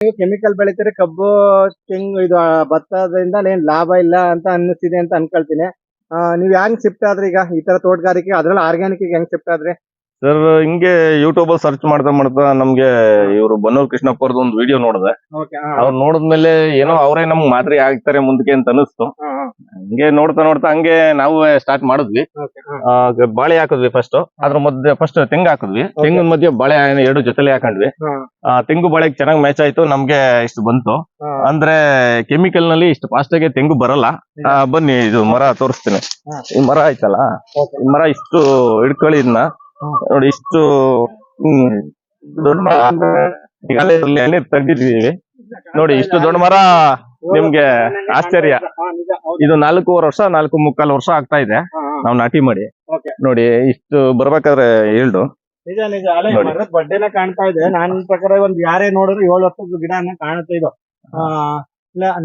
ನೀವು ಕೆಮಿಕಲ್ ಬೆಳಿತೀರಿ ಕಬ್ಬು ತೆಂಗು ಇದು ಭತ್ತದಿಂದ ಏನ್ ಲಾಭ ಇಲ್ಲ ಅಂತ ಅನ್ನಿಸ್ತಿದೆ ಅಂತ ಅನ್ಕೊಳ್ತೀನಿ. ಆ, ನೀವ್ ಹೆಂಗ್ ಶಿಫ್ಟ್ ಆದ್ರೆ ಈಗ ಈ ತರ ತೋಟಗಾರಿಕೆ? ಅದ್ರಲ್ಲಿ ಆರ್ಗ್ಯಾನಿಕ್ ಹೆಂಗ್ ಶಿಫ್ಟ್ ಆದ್ರಿ? ಸರ್ ಹಿಂಗೆ ಯೂಟ್ಯೂಬ್ ಅಲ್ಲಿ ಸರ್ಚ್ ಮಾಡ್ತಾ ಮಾಡ್ತಾ ನಮ್ಗೆ ಇವರು ಬನ್ನೂರ್ ಕೃಷ್ಣಪ್ಪ ಅವ್ರದ್ದು ಒಂದು ವಿಡಿಯೋ ನೋಡಿದೆ ಓಕೆ ಅವ್ರು ನೋಡಿದ್ಮೇಲೆ ಏನೋ ಅವರೇ ನಮ್ಗೆ ಮಾದರಿ ಆಗ್ತಾರೆ ಮುಂದಕ್ಕೆ ಅಂತ ಅನಿಸ್ತು ಹಂಗೆ ನೋಡ್ತಾ ನೋಡ್ತಾ ಹಂಗೆ ನಾವು ಸ್ಟಾರ್ಟ್ ಮಾಡಿದ್ವಿ. ಆ, ಗ- ಬಾಳೆ ಹಾಕಿದ್ವಿ ಫಸ್ಟ್ ಅದ್ರ ಮಧ್ಯೆ ಫಸ್ಟ್ ತೆಂಗು ಹಾಕಿದ್ವಿ. ತೆಂಗಿನ ಮಧ್ಯೆ ಬಾಳೆ ಎರಡು ಜೊತೆಲೆ ಹಾಕೊಂಡ್ವಿ. ಆ, ತೆಂಗು ಬಾಳೆಗೆ ಚೆನ್ನಾಗಿ ಮ್ಯಾಚ್ ಆಯ್ತು. ನಮ್ಗೆ ಇಷ್ಟು ಬಂತು. ಅಂದ್ರೆ ಕೆಮಿಕಲ್ನಲ್ಲಿ ಇಷ್ಟು ಫಾಸ್ಟ್ ಆಗಿ ತೆಂಗು ಬರಲ್ಲ. ಆ, ಬನ್ನಿ ಇದು ಮರ ತೋರಿಸ್ತೀನಿ. ಹಾ. ಈ ಮರ ಆಯ್ತಲ್ಲ? ಈ ಮರ ಇಷ್ಟು ಹಿಡ್ಕೊಳ್ಳಿ ಇದನ್ನ. ನೋಡಿ ಇಷ್ಟು ಹ್ಮ್, ದೊಡ್ಡ ಮರ ಅಂದ್ರೆ ಈಗಾಗಲೇ ಇದ್ರಲ್ಲಿ ಎಣ್ಣೆ ತೆಗ್ದಿದೀವಿ ನೋಡಿ ಇಷ್ಟು ದೊಡ್ಡ ಮರ ನಿಮ್ಗೆ ಆಶ್ಚರ್ಯ. ಇದು ನಾಲ್ಕೂವರೆ ವರ್ಷ ನಾಲ್ಕು ಮುಕ್ಕಾಲು ವರ್ಷ ಆಗ್ತಾ ಇದೆ. ನಾವು ನಾಟಿ ಮಾಡಿ. ನೋಡಿ ಇಷ್ಟು ಬರ್ಬೇಕಾದ್ರೆ ಹೇಳ್ದು. ನಿಜ ನಿಜ. ಅಲ್ಲ. ಮರದ ಬಡ್ಡೆನ ಕಾಣ್ತಾ ಇದೆ. ನಾನ್ ಪ್ರಕಾರ ಒಂದ್ ಯಾರೇ ನೋಡಿದ್ರು ಏಳು ವರ್ಷದ ಗಿಡ ಕಾಣುತ್ತೆ ಇದು.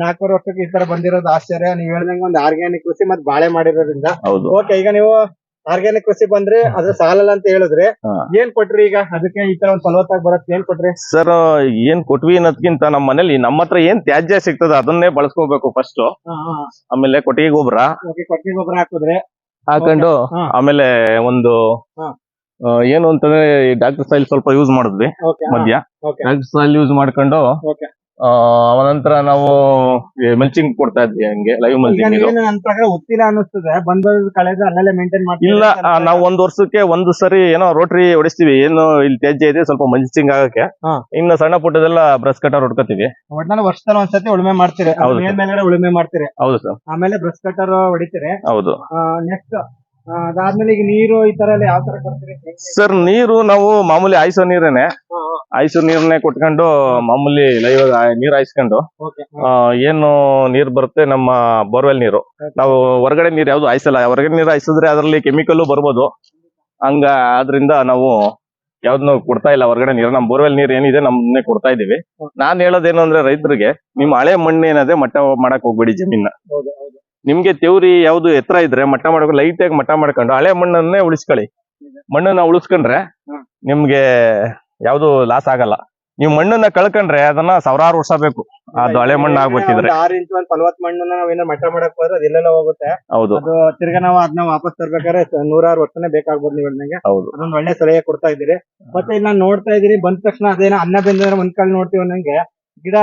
ನಾಲ್ಕೂವರೆ ವರ್ಷಕ್ಕೆ ಈ ತರ ಬಂದಿರೋದು ಆಶ್ಚರ್ಯ. ನೀವ್ ಹೇಳ್ದಂಗೆ ಒಂದ್ ಆರ್ಗ್ಯಾನಿಕ್ ಕೃಷಿ ಮತ್ತೆ ಬಾಳೆ ಮಾಡಿರೋದ್ರಿಂದ. ಓಕೆ ಈಗ ನೀವು ಆರ್ಗ್ಯಾನಿಕ್ ಕೃಷಿ ಬಂದ್ರೆ ಅದ್ರ ಸಾಲಲ್ಲ ಅಂತ ಹೇಳಿದ್ರೆ. ಏನ್ ಕೊಟ್ರಿ ಈಗ? ಅದಕ್ಕೆ ಈ ತರ ಒಂದ್ ಫಲವತ್ತಾಗಿ ಬರತ್ತೆ ಏನ್ ಕೊಟ್ರಿ? ಸರ್ ಏನ್ ಕೊಟ್ವಿ ಅನ್ನೋದ್ಕಿಂತ ನಮ್ಮ ಮನೇಲಿ ನಮ್ಮ ಹತ್ರ ಏನ್ ತ್ಯಾಜ್ಯ ಸಿಗ್ತದ ಅದನ್ನೇ ಬಳಸ್ಕೋಬೇಕು ಫಸ್ಟ್ ಆಮೇಲೆ ಕೊಟ್ಟಿಗೆ ಗೊಬ್ಬರ. ಕೊಟ್ಟಿಗೆ ಗೊಬ್ಬರ ಹಾಕಿದ್ರೆ ಹಾಕೊಂಡು ಆಮೇಲೆ ಒಂದು ಏನು ಅಂತಂದ್ರೆ ಡಾಕ್ಟರ್ ಸ್ಟೈಲ್ ಸ್ವಲ್ಪ ಯೂಸ್ ಮಾಡಿದ್ವಿ ಮಧ್ಯ. ಡಾಕ್ಟರ್ ಸ್ಟೈಲ್ ಯೂಸ್ ಮಾಡ್ಕೊಂಡು ಅವನಂತರ ನಾವು ಮಲ್ಚಿಂಗ್ ಕೊಡ್ತಾ ಇದ್ವಿ ಹಂಗೆ ಲೈವ್ ಮಲ್ಚಿಂಗ್ ನನ್ನ ಪ್ರಕಾರ ಗೊತ್ತಿಲ್ಲ ಅನ್ನಿಸ್ತದೆ. ಬಂದ ಕಳೆದ ಅಲ್ಲಲ್ಲೇ ಮೇಂಟೈನ್ ಮಾಡಿ ಇಲ್ಲ ಆ, ನಾವು ಒಂದ್ ವರ್ಷಕ್ಕೆ ಒಂದು ಸರಿ ಏನೋ ರೋಟ್ರಿ ಹೊಡಿಸ್ತೀವಿ. ಏನು ಇಲ್ಲಿ ತ್ಯಾಜ್ಯ ಇದೆ ಸ್ವಲ್ಪ ಮಲ್ಚಿಂಗ್ ಆಗಕ್ಕೆ. ಹಾ. ಇನ್ನು ಸಣ್ಣ ಪುಟ್ಟದೆಲ್ಲ ಬ್ರಷ್ ಕಟರ್ ಹೊಡ್ಕೋತೀವಿ. ಒಟ್ನಲ್ಲಿ ವರ್ಷದಲ್ಲಿ ಒಂದ್ಸತಿ ಉಳುಮೆ ಮಾಡ್ತೀರಿ. ಹೌದು ಮೇಲ್ ಮೇಲ್ಗಡೆ ಉಳುಮೆ ಮಾಡ್ತೀರಿ. ಹೌದು ಸರ್. ಆಮೇಲೆ ಬ್ರಷ್ ಕಟರ್ ಹೊಡಿತೀರಿ. ಹೌದು. ನೆಕ್ಸ್ಟ್ ಅದಾದ್ಮೇಲೆ ಈಗ ನೀರು ಈ ತರ ಎಲ್ಲ ಯಾವ ತರ ಕೊಡ್ತೀರಿ? ಸರ್ ನೀರು ನಾವು ಮಾಮೂಲಿ ಆಯ್ಸೋ ನೀರೇನೆ. ಆಯ್ಸೋ ನೀರನ್ನೇ ಕೊಟ್ಕೊಂಡು ಮಾಮೂಲಿ ಲೈವ್ ನೀರ್ ಹಾಯಿಸ್ಕೊಂಡು ಏನು ನೀರ್ ಬರುತ್ತೆ ನಮ್ಮ ಬೋರ್ವೆಲ್ ನೀರು. ನಾವು ಹೊರಗಡೆ ನೀರ್ ಯಾವ್ದು ಹಾಯಿಸಲ್ಲ. ಹೊರಗಡೆ ನೀರ್ ಹಾಯಿಸಿದ್ರೆ ಅದರಲ್ಲಿ ಕೆಮಿಕಲ್ ಬರ್ಬೋದು. ಹಂಗ ಆದ್ರಿಂದ ನಾವು ಯಾವ್ದನ್ನು ಕೊಡ್ತಾ ಇಲ್ಲ ಹೊರಗಡೆ ನೀರು. ನಮ್ಮ ಬೋರ್ವೆಲ್ ನೀರ್ ಏನಿದೆ ನಮ್ಮನ್ನೇ ಕೊಡ್ತಾ ಇದೀವಿ ನಾನ್ ಹೇಳೋದೇನು ಅಂದ್ರೆ ರೈತರಿಗೆ ನಿಮ್ ಹಳೆ ಮಣ್ಣು ಏನದೆ ಮಟ್ಟ ಮಾಡಕ್ ಹೋಗ್ಬೇಡಿ ಜಮೀನ್. ನಿಮ್ಗೆ ತೆವ್ರಿ ಯಾವ್ದು ಎತ್ತರ ಇದ್ರೆ ಮಟ್ಟ ಮಾಡ್ಕೊಂಡು ಲೈಟ್ ಆಗಿ ಮಟ್ಟ ಮಾಡ್ಕೊಂಡು ಹಳೆ ಮಣ್ಣನ್ನೇ ಉಳಿಸ್ಕೊಳ್ಳಿ. ಮಣ್ಣನ್ನ ಉಳಿಸ್ಕೊಂಡ್ರೆ. ನಿಮ್ಗೆ ಯಾವ್ದು ಲಾಸ್ ಆಗಲ್ಲ. ನೀವು ಮಣ್ಣನ್ನ ಕಳ್ಕೊಂಡ್ರೆ ಅದನ್ನ ಸಾವಿರಾರು ವರ್ಷ ಬೇಕು. ಅದು ಹಳೆ ಮಣ್ಣು ಆಗ್ಬಿಟ್ಟಿದ್ರೆ. ಆರು ಇಂಚು ಒಂದ್ ಫಲವತ್ ಮಣ್ಣನ್ನ ನಾವೇನೋ ಮಟ್ಟ ಮಾಡಕ್ ಹೋದ್ರೆ ಅದೆಲ್ಲೆಲ್ಲ ಹೋಗುತ್ತೆ. ಹೌದು. ಅದು ತಿರ್ಗಾ ನಾವು ಅದನ್ನ ವಾಪಸ್ ತರ್ಬೇಕಾದ್ರೆ ನೂರಾರು ವರ್ಷನೇ ಬೇಕಾಗ್ಬೋದು ನೀವು ಹೇಳ್ದಂಗೆ. ಹೌದು. ಅದೊಂದು ಒಳ್ಳೆ ಸಲಹೆ ಕೊಡ್ತಾ ಇದ್ದೀರಿ. ಮತ್ತೆ ಇಲ್ಲ ನಾನು ನೋಡ್ತಾ ಇದೀರಿ ಬಂದ ತಕ್ಷಣ ಅದೇನ ಅನ್ನ ಬೆಂದ್ರೆ ಒಂದ್ ಕಾಲ್ ನೋಡ್ತೀವಿ ನಂಗೆ ಗಿಡ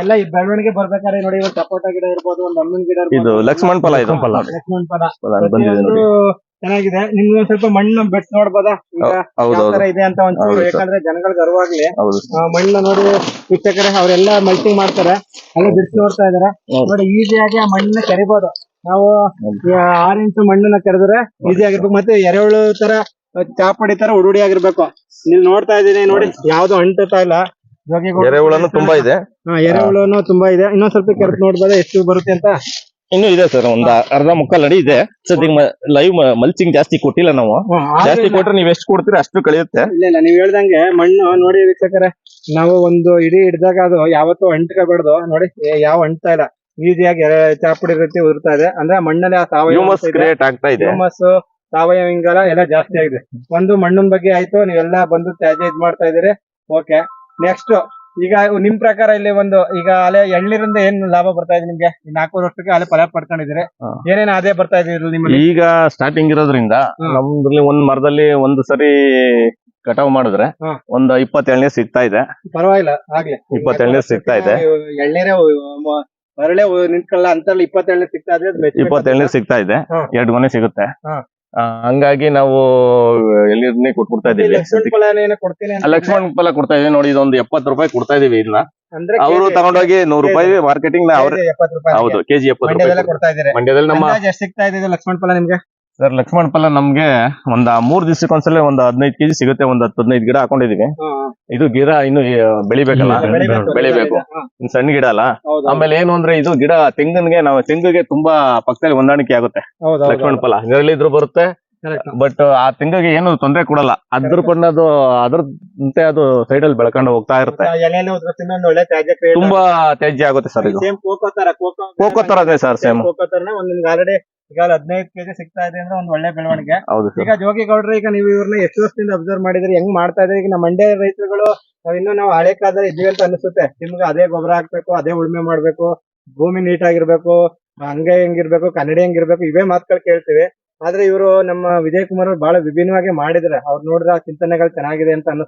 ಎಲ್ಲ ಈ ಬೆಳವಣಿಗೆ ಬರ್ಬೇಕಾದ್ರೆ ನೋಡಿ ಒಂದು ಸಪೋಟ ಗಿಡ ಇರ್ಬೋದು ಒಂದ್ ಅಮ್ಮನ್ ಗಿಡ ಇರ್ಬೋದು, ಇದು ಲಕ್ಷ್ಮಣ್ ಫಲ ಇದು. ಲಕ್ಷ್ಮಣ್ ಫಲ. ಬಂದಿದೆ ನೋಡಿ. ಚೆನ್ನಾಗಿದೆ. ನಿಮ್ಗೆ ಒಂದ್ ಸ್ವಲ್ಪ ಮಣ್ಣು ಬೆಟ್ ನೋಡ್ಬೋದಾ? ತರ ಇದೆ ಅಂತ ಒಂಚೂರು ಸರ್. ಯಾಕಂದ್ರೆ ಜನಗಳಿಗೆ ಅರಿವಾಗ್ಲಿ ಮಣ್ಣು ನೋಡಿ ಶಿಕ್ಷಕರೇ ಅವರೆಲ್ಲ ಮಲ್ಟಿಂಗ್ ಮಾಡ್ತಾರೆ. ಅಲ್ಲೇ ಬಿಡಿಸಿ ನೋಡ್ತಾ ಇದಾರೆ. ನೋಡಿ ಈಸಿಯಾಗಿ ಆ ಮಣ್ಣನ್ನ ಕೆರಿಬಹುದು ನಾವು ಆರ್ ಇಂಚ್ ಮಣ್ಣನ್ನ ಕರೆದ್ರೆ ಈಸಿ ಆಗಿರ್ಬೇಕು. ಮತ್ತೆ ಎರೆಹುಳು ತರ ಚಾಪಡಿ ತರ ಉಡುಡಿ ಆಗಿರ್ಬೇಕು. ನೀವು ನೋಡ್ತಾ ಇದೀನಿ ನೋಡಿ ಯಾವ್ದು ಅಂಟುತ್ತಾ ಇಲ್ಲ. ಎರೆಹುಳನು ತುಂಬಾ ಇದೆ. ಎರೆಹುಳುನು ತುಂಬಾ ಇದೆ. ಇನ್ನೊಂದ್ ಸ್ವಲ್ಪ ಕೆರೆದು ನೋಡ್ಬೋದಾ ಎಷ್ಟು ಬರುತ್ತೆ ಅಂತ? ಇನ್ನು ಇದೆ ಸರ್ ಒಂದ್ ಅರ್ಧ ಮುಕ್ಕಾಲ್ ಅಡಿ ಇದೆ. ಸದ್ಯ ಲೈವ್ ಮಲ್ಚಿಂಗ್ ಜಾಸ್ತಿ ಕೊಟ್ಟಿಲ್ಲ ನಾವು. ಜಾಸ್ತಿ. ಕೊಟ್ರೆ ನೀವ್ ಎಷ್ಟು ಕೊಡ್ತೀರಾ ಅಷ್ಟು ಕಳಿಯುತ್ತೆ. ಇಲ್ಲ ಇಲ್ಲ ನೀವ್ ಹೇಳ್ದಂಗೆ ಮಣ್ಣು ನೋಡಿ ವೀಕ್ಷಕರ ನಾವು ಒಂದು ಇಡೀ ಹಿಡ್ದಾಗ ಅದು ಯಾವತ್ತೂ ಅಂಟ್ಕೋಬಾರ್ದು. ನೋಡಿ ಯಾವ ಅಂಟ್ತಾ ಇಲ್ಲ. ಈಸಿಯಾಗಿ ಚಾಪುಡಿ ರೀತಿ ಉದುರ್ತಾ ಇದೆ. ಅಂದ್ರೆ ಮಣ್ಣಲ್ಲಿ ಆ ಸಾವಯವ ಸಾವಯವ ಇಂಗಾಲ ಎಲ್ಲ ಜಾಸ್ತಿ ಆಗಿದೆ. ಒಂದು ಮಣ್ಣಿನ ಬಗ್ಗೆ ಆಯ್ತು ನೀವೆಲ್ಲ ಬಂದು ತ್ಯಾಜ್ಯ ಇದ್ ಮಾಡ್ತಾ ಇದೀರಿ ಓಕೆ ನೆಕ್ಸ್ಟ್ ಈಗ ನಿಮ್ ಪ್ರಕಾರ ಇಲ್ಲಿ ಒಂದು ಈಗ ಅಲೆ ಎಳ್ನೀರಿಂದ ಏನ್ ಲಾಭ ಬರ್ತಾ ಇದೆ ನಿಮ್ಗೆ? ಈ ನಾಲ್ಕೂವರೆ ವರ್ಷಕ್ಕೆ ಅಲೆ ಫಲ ಪಡ್ಕೊಂಡಿದ್ರೆ. ಏನೇನ್ ಅದೇ ಬರ್ತಾ ಇದೆ ನಿಮ್ಮಲ್ಲಿ? ಈಗ ಸ್ಟಾರ್ಟಿಂಗ್ ಇರೋದ್ರಿಂದ. ನಮ್ದ್ರಲ್ಲಿ ಒಂದ್ ಮರದಲ್ಲಿ ಒಂದು ಸರಿ ಕಟಾವ್ ಮಾಡಿದ್ರೆ ಒಂದು ಇಪ್ಪತ್ತೆಳ್ನೇ ಸಿಗ್ತಾ ಇದೆ. ಪರವಾಗಿಲ್ಲ ಆಗ್ಲಿ. ಇಪ್ಪತ್ತೆಳ್ನೇ ಸಿಗ್ತಾ ಇದೆ. ಎಳ್ನೀರೇ ಮರಳೆ ನಿಂತ್ಕೊಳ್ಳ ಅಂತ ಇಪ್ಪತ್ತೆಳ್ನೇ ಸಿಗ್ತಾ ಇದೆ ಮೆಚ್ಬೇಕು. ಇಪ್ಪತ್ತೆಳ್ನೇ ಸಿಗ್ತಾ ಇದೆ. ಎರಡು ಗೊನೆ ಸಿಗುತ್ತೆ. ಹಂಗಾಗಿ ನಾವು ಎಳ್ನೀರ್ನೇ ಕೊಟ್ಬಿಡ್ತಾ ಇದೀವಿ ಲಕ್ಷ್ಮಣ್ ಫಲ ಕೊಡ್ತಾ ಇದೀವಿ ನೋಡಿ ಇದೊಂದು ಎಪ್ಪತ್ತು ರೂಪಾಯಿ ಕೊಡ್ತಾ ಇದೀವಿ ಇದನ್ನ ಅವರು ತಗೊಂಡೋಗಿ ನೂರು ರೂಪಾಯಿ ಮಾರ್ಕೆಟಿಂಗ್ನ ಅವ್ರ ಹೌದು ಕೆಜಿ ಎಪ್ಪತ್ತು ಮಂಡ್ಯದಲ್ಲೇ ರೂಪಾಯಿ ಮಂಡ್ಯದಲ್ಲಿ ನಮ್ಮ ಸಿಗ್ತಾ ಇದೆ ಲಕ್ಷ್ಮಣ್ ಫಲ ನಿಮ್ಗೆ? ಸರ್ ಲಕ್ಷ್ಮಣ್ ಫಲ ನಮ್ಗೆ ಒಂದ್ ಮೂರ್ ದಿವಸಕ್ಕೆ ಒಂದ್ಸಲ ಒಂದ್ ಹದಿನೈದು ಕೆಜಿ ಸಿಗುತ್ತೆ ಒಂದ್ ಹತ್ತು ಹದಿನೈದು ಗಿಡ ಹಾಕೊಂಡಿದೀವಿ. ಇದು ಗಿಡ ಇನ್ನು ಬೆಳಿಬೇಕಲ್ಲ? ಬೆಳಿಬೇಕು. ಬೆಳಿಬೇಕು. ಇನ್ ಸಣ್ಣ ಗಿಡ ಅಲ್ಲ? ಹೌದು ಆಮೇಲೆ ಏನು ಅಂದ್ರೆ ಇದು ಗಿಡ ತೆಂಗನ್ಗೆ ನಾವು ತೆಂಗಿಗೆ ತುಂಬಾ ಪಕ್ಕದಲ್ಲಿ ಹೊಂದಾಣಿಕೆ ಆಗುತ್ತೆ. ಹೌದು ಲಕ್ಷ್ಮಣ್ ಫಲ. ನೆರಳಿದ್ರು ಬರುತ್ತೆ ಬಟ್ ಆ ತೆಂಗಿಗೆ ಏನು ತೊಂದರೆ ಕೊಡಲ್ಲ. ಅದ್ರ ಪಣ್ಣದು ಅದ್ರಂತೆ ಅದು ಸೈಡ್ ಅಲ್ಲಿ ಬೆಳ್ಕೊಂಡು ಹೋಗ್ತಾ ಇರುತ್ತೆ. ಎಲೆಯಲ್ಲಿ ಒಳ್ಳೆ ತ್ಯಾಜ್ಯ ತುಂಬಾ ತ್ಯಾಜ್ಯ ಆಗುತ್ತೆ ಸರ್ ಇದು. ಸೇಮ್ ಕೋಕೋ ತರ ಕೋಕೋ ಕೋಕೋ ತರನೇ ಸರ್ ಸೇಮ್ ಕೋಕೋ ತರ ಒಂದ್ ನಿಮ್ಗೆ ಆಲ್ರೆಡಿ ಈಗ ಅಲ್ಲಿ ಹದಿನೈದು ಕೆಜಿ ಸಿಗ್ತಾ ಇದೆ ಅಂದ್ರೆ ಒಂದ್ ಒಳ್ಳೆ ಬೆಳವಣಿಗೆ. ಹೌದು ಸರ್ ಈಗ ಜೋಗಿ ಗೌಡ್ರೆ ಈಗ ನೀವು ಇವ್ರನ್ನ ಎಷ್ಟು ವರ್ಷದಿಂದ ಅಬ್ಸರ್ವ್ ಮಾಡಿದ್ರೆ ಹೆಂಗ್ ಮಾಡ್ತಾ ಇದ್ರೆ? ಈಗ ನಮ್ಮ ಮಂಡ್ಯ ರೈತರುಗಳು ನಾವ್ ಇನ್ನೂ ನಾವು ಹಳೆ ಕಾಲದಲ್ಲಿ ಇದ್ವಿ ಅಂತ ಅನಿಸುತ್ತೆ. ನಿಮ್ಗೆ ಅದೇ ಗೊಬ್ಬರ ಹಾಕ್ಬೇಕು ಅದೇ ಉಳುಮೆ ಮಾಡ್ಬೇಕು ಭೂಮಿ ನೀಟಾಗಿರ್ಬೇಕು ಹಂಗೆ ಹೆಂಗಿರ್ಬೇಕು ಕನ್ನಡಿ ಹೆಂಗಿರ್ಬೇಕು ಇವೇ ಮಾತುಗಳು ಕೇಳ್ತೀವಿ. ಆದ್ರೆ ಇವರು ನಮ್ಮ ವಿಜಯ್ ಕುಮಾರ್ ಅವ್ರು ಬಹಳ ವಿಭಿನ್ನವಾಗಿ ಮಾಡಿದ್ರೆ ಅವ್ರು ನೋಡಿದ್ರೆ ಆ ಚಿಂತನೆಗಳು ಚೆನ್ನಾಗಿದೆ ಅಂತ ಅನಿಸ್ತು